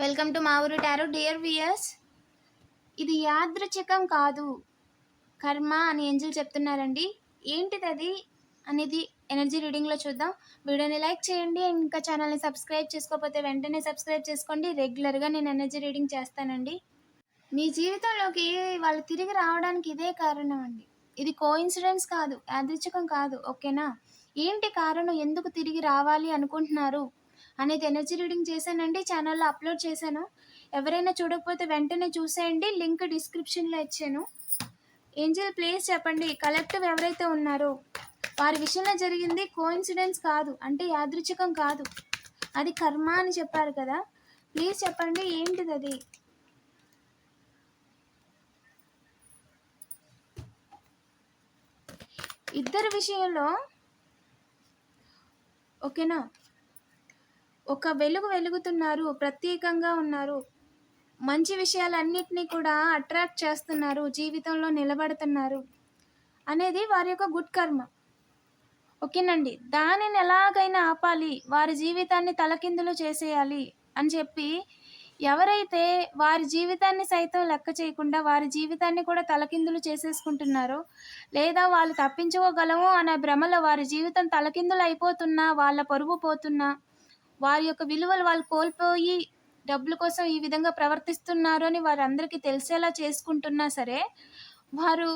Welcome to మా ఊరు tarot. Dear weirs ఇది యాదృచ్ఛికం కాదు. కర్మ అని ఏంజిల్ చెప్తున్నారండి. ఏంటిది అది అనేది ఎనర్జీ రీడింగ్లో చూద్దాం. వీడియోని లైక్ చేయండి ఇంకా ఛానల్ని సబ్స్క్రైబ్ చేసుకోకపోతే వెంటనే సబ్స్క్రైబ్ చేసుకోండి. రెగ్యులర్గా నేను ఎనర్జీ రీడింగ్ చేస్తానండి. మీ జీవితంలోకి వాళ్ళు తిరిగి రావడానికి ఇదే కారణం అండి. ఇది కోఇన్సిడెన్స్ కాదు యాదృచ్ఛికం కాదు ఓకేనా? ఏంటి కారణం? ఎందుకు తిరిగి రావాలి అనుకుంటున్నారు? అనేది ఎనర్జీ రీడింగ్ చేశానండి ఛానల్లో అప్లోడ్ చేశాను. ఎవరైనా చూడకపోతే వెంటనే చూసేయండి లింక్ డిస్క్రిప్షన్లో ఇచ్చాను. ఏంజల్ ప్లేస్ చెప్పండి కలెక్టివ్ ఎవరైతే ఉన్నారో వారి విషయంలో జరిగింది కోఇన్సిడెన్స్ కాదు అంటే యాదృచ్ఛికం కాదు. అది కర్మ అని చెప్పారు కదా. ప్లీజ్ చెప్పండి ఏంటిది అది? ఇద్దరు విషయంలో ఓకేనా? ఒక వెలుగు వెలుగుతున్నారు ప్రత్యేకంగా ఉన్నారు. మంచి విషయాలన్నిటినీ కూడా అట్రాక్ట్ చేస్తున్నారు జీవితంలో నిలబడుతున్నారు అనేది వారి యొక్క గుడ్ కర్మ. ఓకేనండి. దానిని ఎలాగైనా ఆపాలి వారి జీవితాన్ని తలకిందులు చేసేయాలి అని చెప్పి ఎవరైతే వారి జీవితాన్ని సైతం లెక్క చేయకుండా వారి జీవితాన్ని కూడా తలకిందులు చేసేసుకుంటున్నారో లేదా వాళ్ళు తప్పించుకోగలము అనే భ్రమలో వారి జీవితం తలకిందులు అయిపోతున్నా వాళ్ళ పొరుగు పోతున్నా వారి యొక్క విలువలు వాళ్ళు కోల్పోయి డబ్బుల కోసం ఈ విధంగా ప్రవర్తిస్తున్నారు అని వారందరికీ తెలిసేలా చేసుకుంటున్నా సరే వారు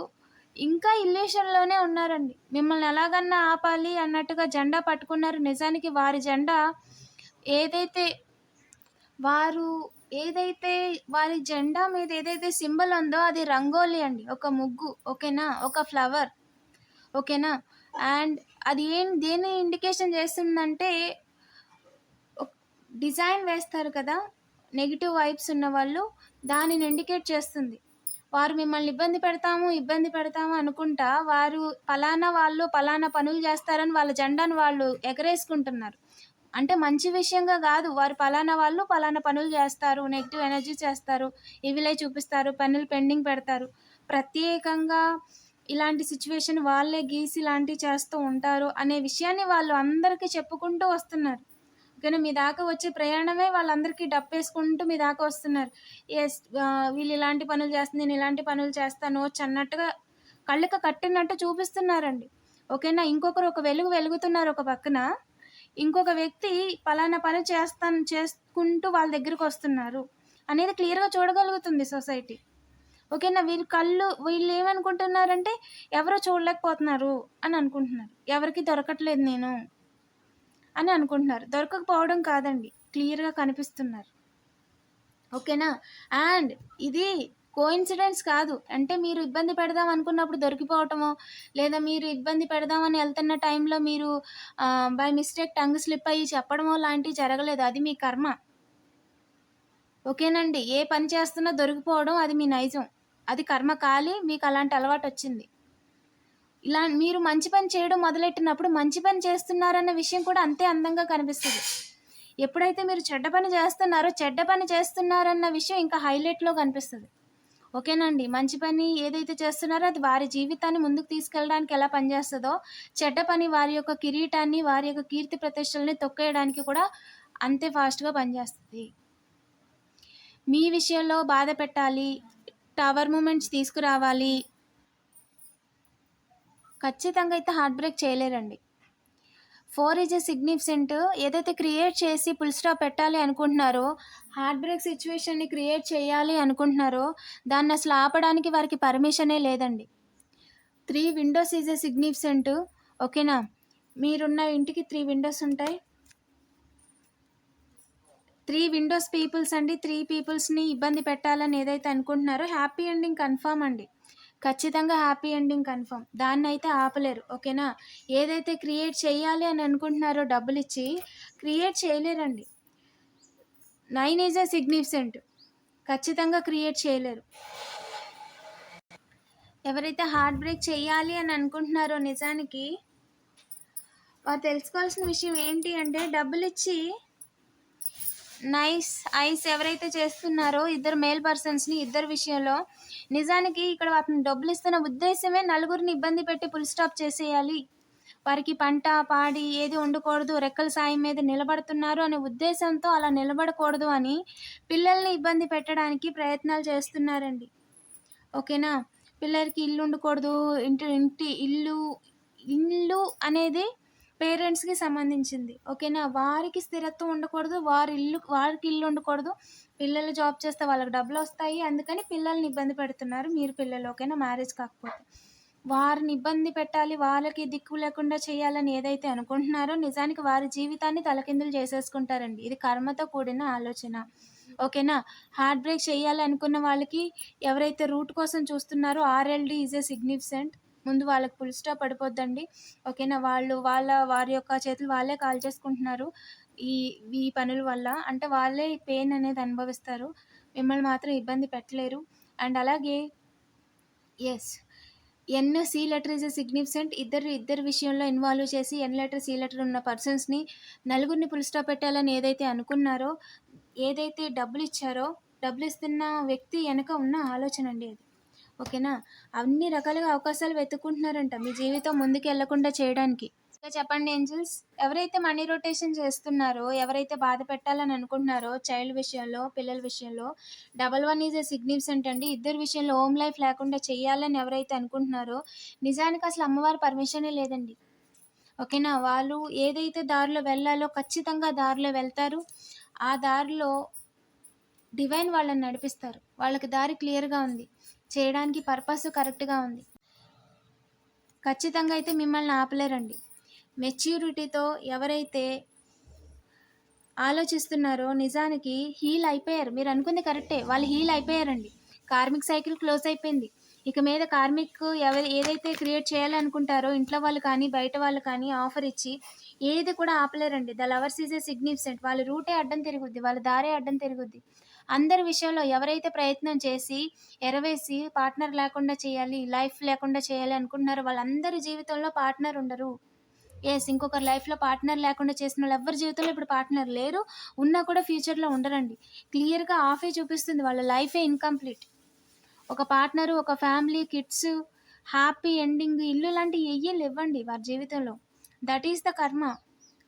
ఇంకా ఇల్లేషన్లోనే ఉన్నారండి. మిమ్మల్ని ఎలాగన్నా ఆపాలి అన్నట్టుగా జెండా పట్టుకున్నారు. నిజానికి వారి జెండా ఏదైతే వారు ఏదైతే వారి జెండా మీద ఏదైతే సింబల్ ఉందో అది రంగోలీ అండి. ఒక ముగ్గు ఓకేనా? ఒక ఫ్లవర్ ఓకేనా? అండ్ అది ఏం దేని ఇండికేషన్ చేస్తుందంటే డిజైన్ వేస్తారు కదా నెగిటివ్ వైబ్స్ ఉన్న వాళ్ళు దానిని ఇండికేట్ చేస్తుంది. వారు మిమ్మల్ని ఇబ్బంది పెడతాము ఇబ్బంది పెడతాము అనుకుంటా వారు పలానా వాళ్ళు పలానా పనులు చేస్తారని వాళ్ళ జెండాను వాళ్ళు ఎగరేసుకుంటున్నారు. అంటే మంచి విషయంగా కాదు వారు పలానా వాళ్ళు పలానా పనులు చేస్తారు నెగిటివ్ ఎనర్జీ చేస్తారు ఇవిలే చూపిస్తారు పనులు పెండింగ్ పెడతారు. ప్రత్యేకంగా ఇలాంటి సిచ్యువేషన్ వాళ్ళే గీసి ఇలాంటివి చేస్తూ ఉంటారు అనే విషయాన్ని వాళ్ళు అందరికీ చెప్పుకుంటూ వస్తున్నారు. కానీ మీ దాకా వచ్చే ప్రయాణమే వాళ్ళందరికీ డప్పేసుకుంటూ మీ దాకా వస్తున్నారు. ఎస్ వీళ్ళు ఇలాంటి పనులు చేస్తుంది నేను ఇలాంటి పనులు చేస్తాను వచ్చి అన్నట్టుగా కళ్ళకు కట్టినట్టు చూపిస్తున్నారండి. ఓకేనా? ఇంకొకరు ఒక వెలుగు వెలుగుతున్నారు ఒక పక్కన. ఇంకొక వ్యక్తి పలానా పని చేస్తాను చేసుకుంటూ వాళ్ళ దగ్గరికి వస్తున్నారు అనేది క్లియర్గా చూడగలుగుతుంది సొసైటీ. ఓకేనా? వీరి కళ్ళు వీళ్ళు ఏమనుకుంటున్నారంటే ఎవరో చూడలేకపోతున్నారు అని అనుకుంటున్నారు. ఎవరికి దొరకట్లేదు నేను అని అనుకుంటున్నారు. దొరకకపోవడం కాదండి. క్లియర్గా కనిపిస్తున్నారు. ఓకేనా? అండ్ ఇది కోఇన్సిడెన్స్ కాదు. అంటే మీరు ఇబ్బంది పెడదాం అనుకున్నప్పుడు దొరికిపోవటమో లేదా మీరు ఇబ్బంది పెడదామని వెళ్తున్న టైంలో మీరు బై మిస్టేక్ టంగ్ స్లిప్ అయ్యి చెప్పడమో లాంటివి జరగలేదు. అది మీ కర్మ. ఓకేనండి? ఏ పని చేస్తున్నా దొరికిపోవడం అది మీ నైజం. అది కర్మ కాలి మీకు అలాంటి అలవాటు వచ్చింది. ఇలా మీరు మంచి పని చేయడం మొదలెట్టినప్పుడు మంచి పని చేస్తున్నారన్న విషయం కూడా అంతే అందంగా కనిపిస్తుంది. ఎప్పుడైతే మీరు చెడ్డ పని చేస్తున్నారో చెడ్డ పని చేస్తున్నారన్న విషయం ఇంకా హైలైట్లో కనిపిస్తుంది. ఓకేనండి. మంచి పని ఏదైతే చేస్తున్నారో అది వారి జీవితాన్ని ముందుకు తీసుకెళ్ళడానికి ఎలా పనిచేస్తుందో చెడ్డ పని వారి యొక్క కిరీటాన్ని వారి యొక్క కీర్తి ప్రతిష్టల్ని తొక్కేయడానికి కూడా అంతే ఫాస్ట్గా పనిచేస్తుంది. మీ విషయంలో బాధ పెట్టాలి టవర్ మూమెంట్స్ తీసుకురావాలి ఖచ్చితంగా అయితే హార్ట్ బ్రేక్ చేయలేరండి. ఫోర్ ఈజ్ ఎ సిగ్నిఫిసెంట్ ఏదైతే క్రియేట్ చేసి పుల్ స్టాప్ పెట్టాలి అనుకుంటున్నారో హార్ట్ బ్రేక్ సిచ్యువేషన్ని క్రియేట్ చేయాలి అనుకుంటున్నారో దాన్ని అసలు ఆపడానికి వారికి పర్మిషనే లేదండి. Three windows is a significant ఓకేనా మీరున్న ఇంటికి త్రీ విండోస్ ఉంటాయి. త్రీ విండోస్ పీపుల్స్ అండి త్రీ పీపుల్స్ని ఇబ్బంది పెట్టాలని ఏదైతే అనుకుంటున్నారో హ్యాపీ ఎండింగ్ కన్ఫర్మ్ అండి. ఖచ్చితంగా హ్యాపీ ఎండింగ్ కన్ఫర్మ్ దాన్ని అయితే ఆపలేరు ఓకేనా? ఏదైతే క్రియేట్ చేయాలి అని అనుకుంటున్నారో డబ్బులు ఇచ్చి క్రియేట్ చేయలేరండి. నైన్ ఈజ్ అ సిగ్నిఫిసెంట్ ఖచ్చితంగా క్రియేట్ చేయలేరు. ఎవరైతే హార్ట్ బ్రేక్ చేయాలి అని అనుకుంటున్నారో నిజానికి వారు తెలుసుకోవాల్సిన విషయం ఏంటి అంటే డబ్బులు ఇచ్చి నైస్ ఐస్ ఎవరైతే చేస్తున్నారో ఇద్దరు మేల్ పర్సన్స్ని ఇద్దరు విషయంలో నిజానికి ఇక్కడ అతను డబ్బులు ఇస్తున్న ఉద్దేశమే నలుగురిని ఇబ్బంది పెట్టి ఫుల్ స్టాప్ చేసేయాలి. వారికి పంట పాడి ఏది ఉండకూడదు రెక్కల సాయం మీద నిలబడుతున్నారు అనే ఉద్దేశంతో అలా నిలబడకూడదు అని పిల్లల్ని ఇబ్బంది పెట్టడానికి ప్రయత్నాలు చేస్తున్నారండి. ఓకేనా? పిల్లలకి ఇల్లు ఉండకూడదు ఇంటి ఇంటి ఇల్లు ఇల్లు అనేది పేరెంట్స్కి సంబంధించింది. ఓకేనా? వారికి స్థిరత్వం ఉండకూడదు. వారి ఇల్లు వారికి ఇల్లు ఉండకూడదు. పిల్లలు జాబ్ చేస్తే వాళ్ళకి డబ్బులు వస్తాయి. అందుకని పిల్లల్ని ఇబ్బంది పెడుతున్నారు. మీరు పిల్లలు ఓకేనా? మ్యారేజ్ కాకపోతే. వారిని ఇబ్బంది పెట్టాలి. వాళ్ళకి దిక్కు లేకుండా చేయాలని ఏదైతే అనుకుంటున్నారో నిజానికి వారి జీవితాన్ని తలకిందులు చేసేసుకుంటారండి. ఇది కర్మతో కూడిన ఆలోచన. ఓకేనా? హార్ట్ బ్రేక్ చేయాలి అనుకున్న వాళ్ళకి ఎవరైతే రూట్ కోసం చూస్తున్నారో ఆర్ఎల్డి ఈజ్ ఏ సిగ్నిఫిసెంట్ ముందు వాళ్ళకి ఫుల్ స్టాప్ పడిపోద్దండి. ఓకేనా వాళ్ళు వాళ్ళ వారి యొక్క చేతులు వాళ్ళే కాల్ చేసుకుంటున్నారు ఈ ఈ పనుల వల్ల. అంటే వాళ్ళే పెయిన్ అనేది అనుభవిస్తారు. మిమ్మల్ని మాత్రం ఇబ్బంది పెట్టలేరు. అండ్ అలాగే S N C letter is a significant ఇద్దరు ఇద్దరు విషయంలో ఇన్వాల్వ్ చేసి ఎన్ లెటర్ సి లెటర్ ఉన్న పర్సన్స్ని నలుగురిని ఫుల్ పెట్టాలని ఏదైతే అనుకున్నారో ఏదైతే డబ్బులు ఇచ్చారో డబ్బులు ఇస్తున్న వ్యక్తి వెనక ఉన్న ఆలోచన అండి అది. ఓకేనా? అన్ని రకాలుగా అవకాశాలు వెతుక్కుంటున్నారంట మీ జీవితం ముందుకు వెళ్ళకుండా చేయడానికి. ఇంకా చెప్పండి ఏంజల్స్ ఎవరైతే మనీ రొటేషన్ చేస్తున్నారో ఎవరైతే బాధ పెట్టాలని అనుకుంటున్నారో చైల్డ్ విషయంలో పిల్లల విషయంలో double one is a significant అండి. ఇద్దరు విషయంలో హోమ్ లైఫ్ లేకుండా చేయాలని ఎవరైతే అనుకుంటున్నారో నిజానికి అసలు అమ్మవారి పర్మిషనే లేదండి. ఓకేనా? వాళ్ళు ఏదైతే దారిలో వెళ్ళాలో ఖచ్చితంగా దారిలో వెళ్తారు. ఆ దారిలో డివైన్ వాళ్ళని నడిపిస్తారు. వాళ్ళకి దారి క్లియర్గా ఉంది. చేయడానికి పర్పస్ కరెక్ట్గా ఉంది. ఖచ్చితంగా అయితే మిమ్మల్ని ఆపలేరండి. మెచ్యూరిటీతో ఎవరైతే ఆలోచిస్తున్నారో నిజానికి హీల్ అయిపోయారు. మీరు అనుకుంది కరెక్టే. వాళ్ళు హీల్ అయిపోయారండి. కార్మిక్ సైకిల్ క్లోజ్ అయిపోయింది. ఇక మీద కార్మిక్ ఎవరు ఏదైతే క్రియేట్ చేయాలనుకుంటారో ఇంట్లో వాళ్ళు కానీ బయట వాళ్ళు కానీ ఆఫర్ ఇచ్చి ఏది కూడా ఆపలేరండి. The lovers is a significant. వాళ్ళ రూటే అడ్డం తిరుగుద్ది. వాళ్ళ దారే అడ్డం తిరుగుద్ది. అందరి విషయంలో ఎవరైతే ప్రయత్నం చేసి ఎరవేసి పార్ట్నర్ లేకుండా చేయాలి లైఫ్ లేకుండా చేయాలి అనుకుంటున్నారో వాళ్ళందరి జీవితంలో పార్ట్నర్ ఉండరు. ఎస్ ఇంకొకరి లైఫ్లో పార్ట్నర్ లేకుండా చేసిన వాళ్ళు ఎవరి జీవితంలో ఇప్పుడు పార్ట్నర్ లేరు ఉన్నా కూడా ఫ్యూచర్లో ఉండరండి. క్లియర్గా ఆఫే చూపిస్తుంది వాళ్ళ లైఫే ఇన్కంప్లీట్ ఒక పార్ట్నరు ఒక ఫ్యామిలీ కిడ్స్ హ్యాపీ ఎండింగ్ ఇల్లు లాంటి ఎయ్యలు ఇవ్వండి వారి జీవితంలో. దట్ ఈస్ ద కర్మ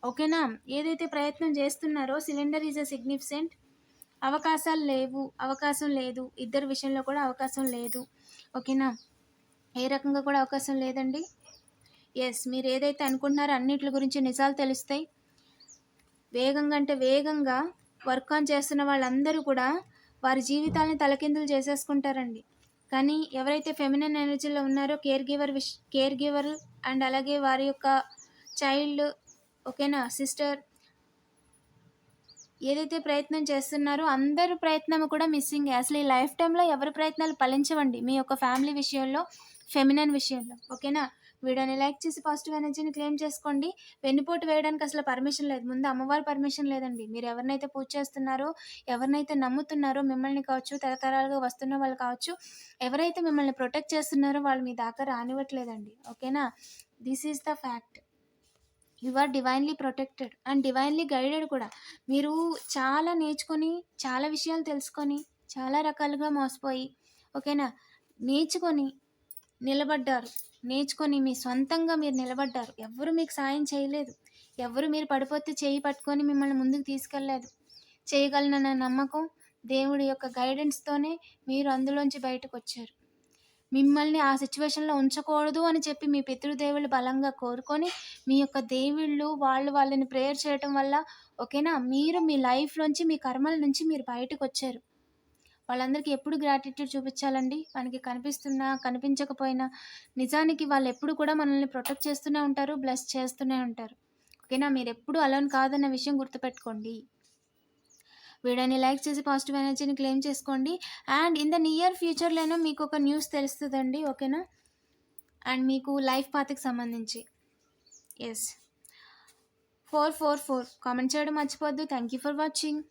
ఓకేనా ఏదైతే ప్రయత్నం చేస్తున్నారో సిలిండర్ ఈజ్ అ సిగ్నిఫిసెంట్ అవకాశాలు లేవు. అవకాశం లేదు. ఇద్దరు విషయంలో కూడా అవకాశం లేదు. ఓకేనా? ఏ రకంగా కూడా అవకాశం లేదండి? ఎస్ మీరు ఏదైతే అనుకుంటున్నారో అన్నిటి గురించి నిజాలు తెలుస్తాయి. వేగంగా అంటే వేగంగా వర్క్ ఆన్ చేస్తున్న వాళ్ళందరూ కూడా వారి జీవితాలను తలకిందులు చేసేసుకుంటారండి. కానీ ఎవరైతే ఫెమినన్ ఎనర్జీలో ఉన్నారో care giver wish care giver and అలాగే వారి యొక్క చైల్డ్ ఓకేనా? సిస్టర్ ఏదైతే ప్రయత్నం చేస్తున్నారో అందరు ప్రయత్నం కూడా మిస్సింగ్ అసలు ఈ లైఫ్ టైంలో ఎవరి ప్రయత్నాలు ఫలించవండి? మీ యొక్క ఫ్యామిలీ విషయంలో ఫెమినన్ విషయంలో. ఓకేనా వీడియోని లైక్ చేసి పాజిటివ్ ఎనర్జీని క్లెయిమ్ చేసుకోండి. వెన్నుపోటు వేయడానికి అసలు పర్మిషన్ లేదు. ముందు అమ్మవారి పర్మిషన్ లేదండి. మీరు ఎవరినైతే పూజ చేస్తున్నారో ఎవరినైతే నమ్ముతున్నారో మిమ్మల్ని కావచ్చు తరతరాలుగా వస్తున్న వాళ్ళు కావచ్చు ఎవరైతే మిమ్మల్ని ప్రొటెక్ట్ చేస్తున్నారో వాళ్ళు మీ దాకా రానివ్వట్లేదండి. ఓకేనా this is the fact you are divinely protected and divinely guided కూడా. మీరు చాలా నేర్చుకొని చాలా విషయాలు తెలుసుకొని చాలా రకాలుగా మోసపోయి ఓకేనా? నేర్చుకొని నిలబడ్డారు. నేర్చుకొని మీ సొంతంగా మీరు నిలబడ్డారు. ఎవరు మీకు సాయం చేయలేదు. ఎవరు మీరు పడిపోతే చేయి పట్టుకొని మిమ్మల్ని ముందుకు తీసుకెళ్ళలేదు. చేయగలనన్న నమ్మకం దేవుడి యొక్క గైడెన్స్తోనే మీరు అందులోంచి బయటకు వచ్చారు. మిమ్మల్ని ఆ సిచ్యువేషన్లో ఉంచకూడదు అని చెప్పి మీ పితృదేవులు బలంగా కోరుకొని మీ యొక్క దేవుళ్ళు వాళ్ళు వాళ్ళని ప్రేయర్ చేయటం వల్ల ఓకేనా? మీరు మీ లైఫ్లోంచి మీ కర్మల నుంచి మీరు బయటకు వచ్చారు వాళ్ళందరికీ ఎప్పుడు గ్రాటిట్యూడ్ చూపించాలండి? మనకి కనిపిస్తున్నా కనిపించకపోయినా నిజానికి వాళ్ళు ఎప్పుడు కూడా మనల్ని ప్రొటెక్ట్ చేస్తూనే ఉంటారు బ్లెస్ చేస్తూనే ఉంటారు. ఓకేనా? మీరు ఎప్పుడు అలోన్ కాదన్న విషయం గుర్తుపెట్టుకోండి. వీడియోని లైక్ చేసి పాజిటివ్ ఎనర్జీని క్లెయిమ్ చేసుకోండి. అండ్ ఇన్ ద నియర్ ఫ్యూచర్లోనూ మీకు ఒక న్యూస్ తెలుస్తుందండి ఓకేనా? అండ్ మీకు లైఫ్ పాత్కి సంబంధించి. S four four four. Comment చేయడం మర్చిపోద్దు థ్యాంక్ యూ ఫర్ వాచింగ్